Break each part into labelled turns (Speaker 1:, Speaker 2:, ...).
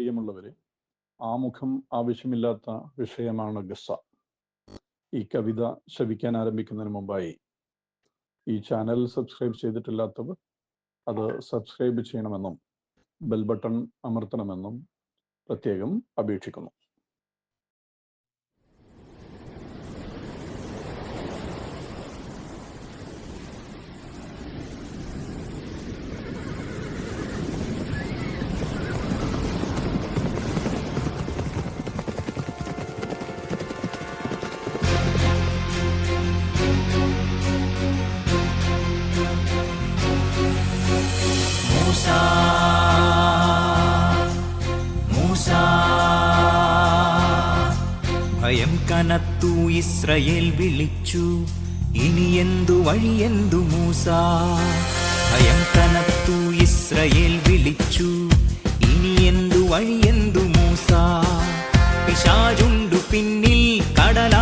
Speaker 1: പ്രിയമുള്ളവരെ ആമുഖം ആവശ്യമില്ലാത്ത വിഷയമാണ് ഗസ. ഈ കവിത ശവിക്കാൻ ആരംഭിക്കുന്നതിന് മുമ്പായി ഈ ചാനൽ സബ്സ്ക്രൈബ് ചെയ്തിട്ടില്ലാത്തവർ അത് സബ്സ്ക്രൈബ് ചെയ്യണമെന്നും ബെൽ ബട്ടൺ അമർത്തണമെന്നും പ്രത്യേകം അപേക്ഷിക്കുന്നു.
Speaker 2: മൂസ മൂസ. ഭയം കനത്തു ഇസ്രയേൽ വിളിച്ചു ഇനി എന്തു വഴിയെന്തു മൂസ? ഭയം കനത്തു ഇസ്രയേൽ വിളിച്ചു ഇനി എന്തു വഴിയെന്തു മൂസ? പിശാചുണ്ടു പിന്നിൽ കടലാണു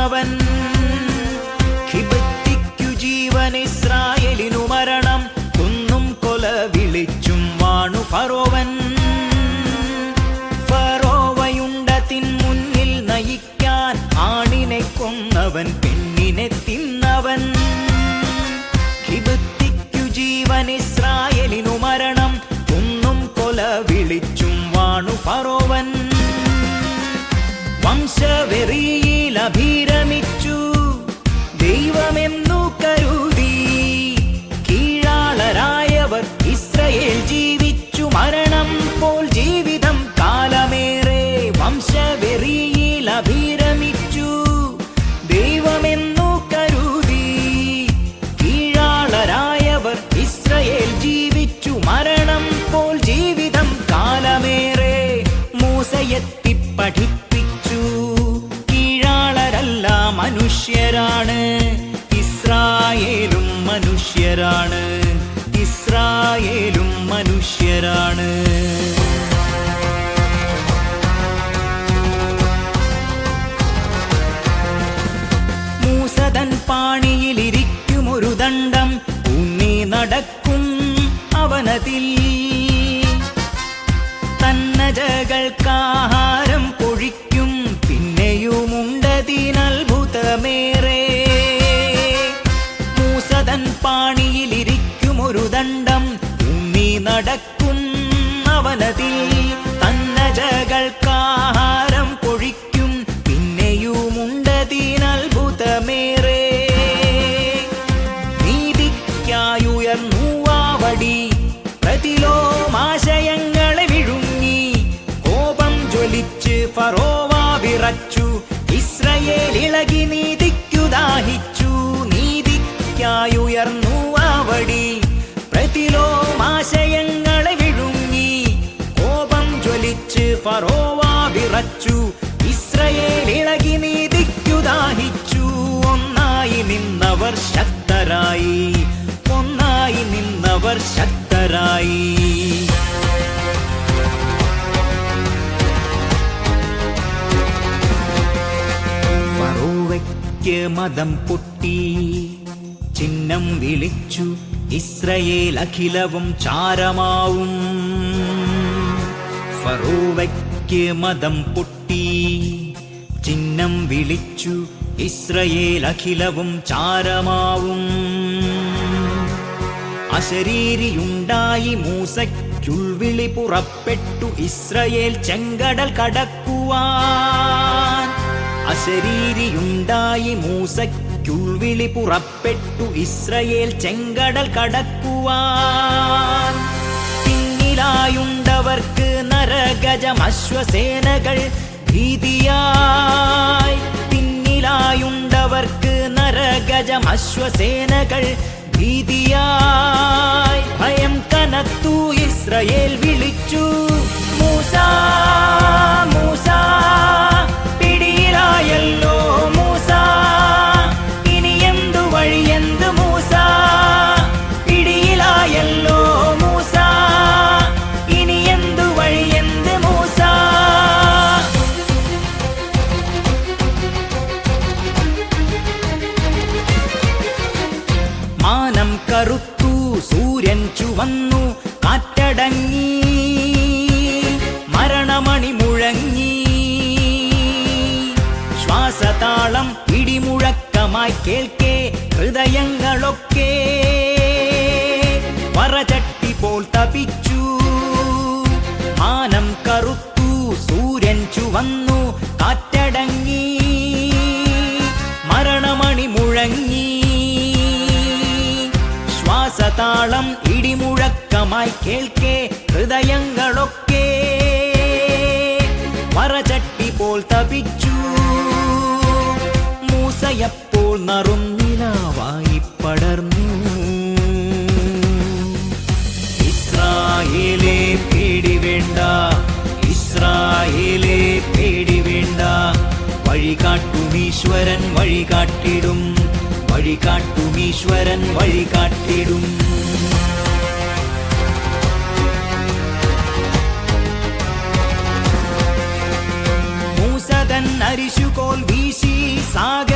Speaker 2: തിന്നവൻ ഖിബത്തിക്കു ജീവൻ ഇസ്രായേലിനു മരണം. കുന്നും കൊല വിളിച്ചും വാണു ഫറോവൻ. ഫറോവയുണ്ടതിൻ മുന്നിൽ നയിക്കാൻ ആണിനെ കൊന്നവൻ പെണ്ണിനെ തിന്നവൻ. ഖിബത്തിക്കു ജീവൻ ഇസ്രായേലിനു മരണം. കുന്നും കൊല വിളിച്ചും വാണു ഫറോവൻ. വംശവെറിയിൽ അഭിരമിച്ചു പഠിപ്പിച്ചു. കീഴാളരല്ല മനുഷ്യരാണ്. ഇസ്രായേലും മനുഷ്യരാണ്. ഇസ്രായേലും മനുഷ്യരാണ്. മൂസതൻ പാണിയിലിരിക്കും ഒരു ദണ്ഡം ഉണ്ണി നടക്കും അവനതിൽ. തന്നജകൾക്കാഹാരം പിന്നെയുമുണ്ടതിനത്ഭുതമേറെ മൂസതൻ പാണിയിലിരിക്കും ഒരു ദണ്ഡം ഊന്നി നടക്കും അവനതിൽ. വിറച്ചു ഇസ്രയേൽ ഇളകി നീതിക്കു ദാഹിച്ചു. ഒന്നായി നിന്നവർ ശക്തരായി. ഒന്നായി നിന്നവർ ശക്തരായി. മതം പൊട്ടി. ചിഹ്നം വിളിച്ചു. ഇസ്രയേൽ അഖിലവും ചാരമാവും. ഫറോവയ്ക്ക് മതം പൊട്ടി. ചിഹ്നം വിളിച്ചു ഇസ്രയേൽ അഖിലവും ചാരമാവും. അശരീരിയുണ്ടായി മൂസയ്ക്കുൾവിളി പുറപ്പെട്ടു ഇസ്രയേൽ ചെങ്കടൽ കടക്കുവാൻ. അശരീരിയുണ്ടായി മൂസയ്ക്കുൾവിളി പുറപ്പെട്ടു ഇസ്രയേൽ ചെങ്കടൽ കടക്കുവാൻ. പിന്നിലായുണ്ടവർക്ക് നരഗജം അശ്വസേനകൾ ഭീതിയായി പിന്നിലായുണ്ടവർക്ക് നരഗജമശ്വസേനകൾ ഭീതിയായി. ഭയം കനത്തു ഇസ്രയേൽ വിളിച്ചു. മൂസ മൂസ പിടിയിലായല്ലോ മൂസ. ഇടിമുഴക്കമായി കേൾക്കേ ഹൃദയങ്ങളൊക്കെ പറചട്ടി പോൽ തപിച്ചു. മാനം കറുത്തു സൂര്യൻ ചുവന്നു കാറ്റടങ്ങി. മരണമണി മുഴങ്ങി. ശ്വാസതാളം ഇടിമുഴക്കമായി കേൾക്കേ ഹൃദയങ്ങളൊക്കെ മറചട്ടി പോൽ തപിച്ചു. മൂസയപ്പോൾ നറുന്നിലാവായി പടർന്നു. ഇസ്രായേലേ പേടി വേണ്ട ഇസ്രായേലേ പേടി വേണ്ട വഴി കാട്ടുമീശ്വരൻ വഴി കാട്ടിടും വഴി കാട്ടുമീശ്വരൻ വഴി കാട്ടിടും മൂസതൻ അരിശുകോൽ വീശി സാഗരമതിരണ്ടായി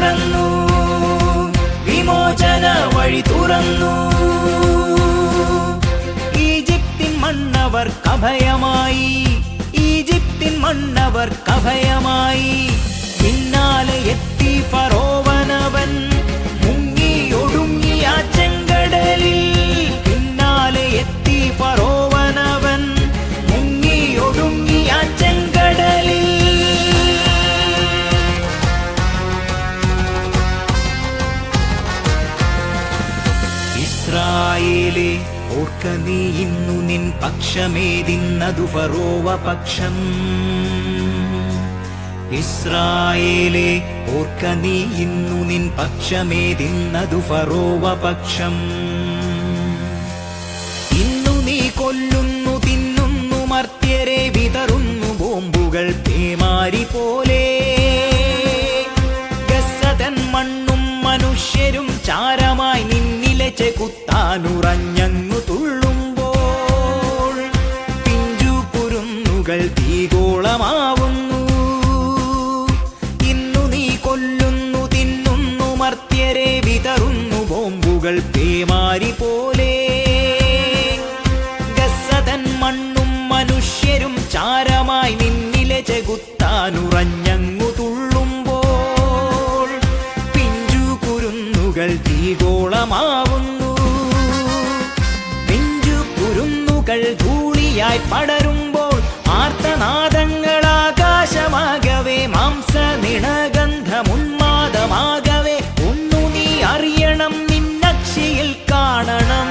Speaker 2: തുറന്നു. വിമോചന വഴി തുറന്നു. ഈജിപ്തിൻ മണ്ണവർ കഭയമായി. ഈജിപ്തിൻ മണ്ണവർ കഭയമായി. പിന്നാലെ എത്തി ഫറോവനവൻ. മുങ്ങി ഒടുങ്ങി ആ ചെങ്കടലിൽ. പിന്നാലെ എത്തി ഫറോവനവൻ ഓർക്ക നീ ഇന്നു നിൻ പക്ഷമേതിന്നതു ഫറോവ പക്ഷം. ഇസ്രായേലെ ഓർക്ക നീ ഇന്നു നിൻ പക്ഷമേതിന്നതു ഫറോവ പക്ഷം. ഇന്നു നീ കൊല്ലുന്നു തിന്നുന്നു മർത്യരെ വിതറുന്നു ബോംബുകൾ പേമാരി പോലെ. ഗസതൻ മണ്ണും മനുഷ്യരും ചാരമായി നിന്നിലെ ചെകുത്താനുറഞ്ഞങ്ങു തീഗോളമാവുന്നു ഇന്നു നീ കൊല്ലുന്നു തിന്നുന്നു മർത്യരെ വിതറുന്നു ബോംബുകൾ പേമാരി പോലെ ഗസതൻ മണ്ണും മനുഷ്യരും ചാരമായി നിന്നിലെ ചെകുത്താനുറഞ്ഞങ്ങു തുള്ളുമ്പോൾ പിഞ്ചു കുരുന്നുകൾ തീഗോളമാവുന്നു ധൂളിയായി പടരുമ്പോൾ ആർത്തനാദങ്ങൾ ആകാശമാകവേ മാംസ നിണഗന്ധമുന്മാദമാകവേ ഒന്നു നീ അറിയണം നിന്നക്ഷിയിൽ കാണണം.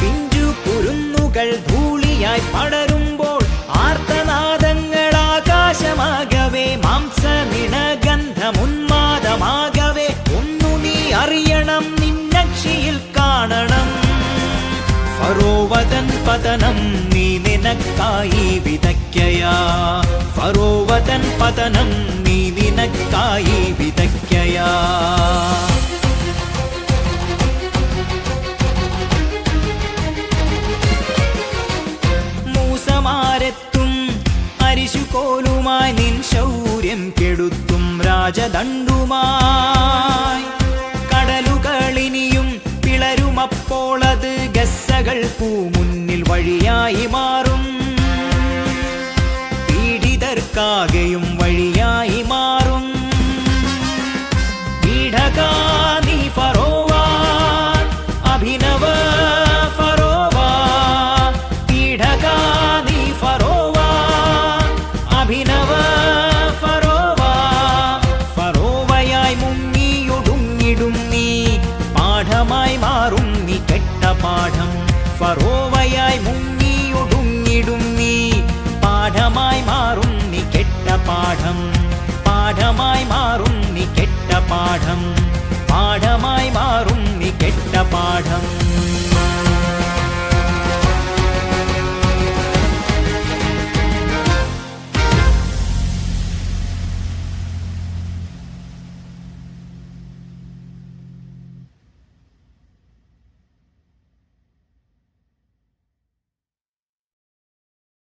Speaker 2: പിഞ്ചു കുരുന്നുകൾ ധൂളിയായി പടരുമ്പോൾ ആർത്തനാദങ്ങളാകാശമാകവേ മാംസ നിണഗന്ധമുന്മാദമാകവേ ഒന്നു നീ അറിയണം നിന്നക്ഷിയിൽ കാണണം. പതനം നീ നിനക്കായി വിതയ്ക്കയാ. ഫറോവതൻ പതനം നീ നിനക്കായി വിതയ്ക്കയാ. മൂസമാരെത്തും അരിശുകോലുമായി നിൻ ശൗര്യം കെടുത്തും രാജദണ്ഡുമാ. പീഡിതർക്കു മുന്നിൽ വഴിയായി മാറും. പീഡിതർക്കാകെയും മാറും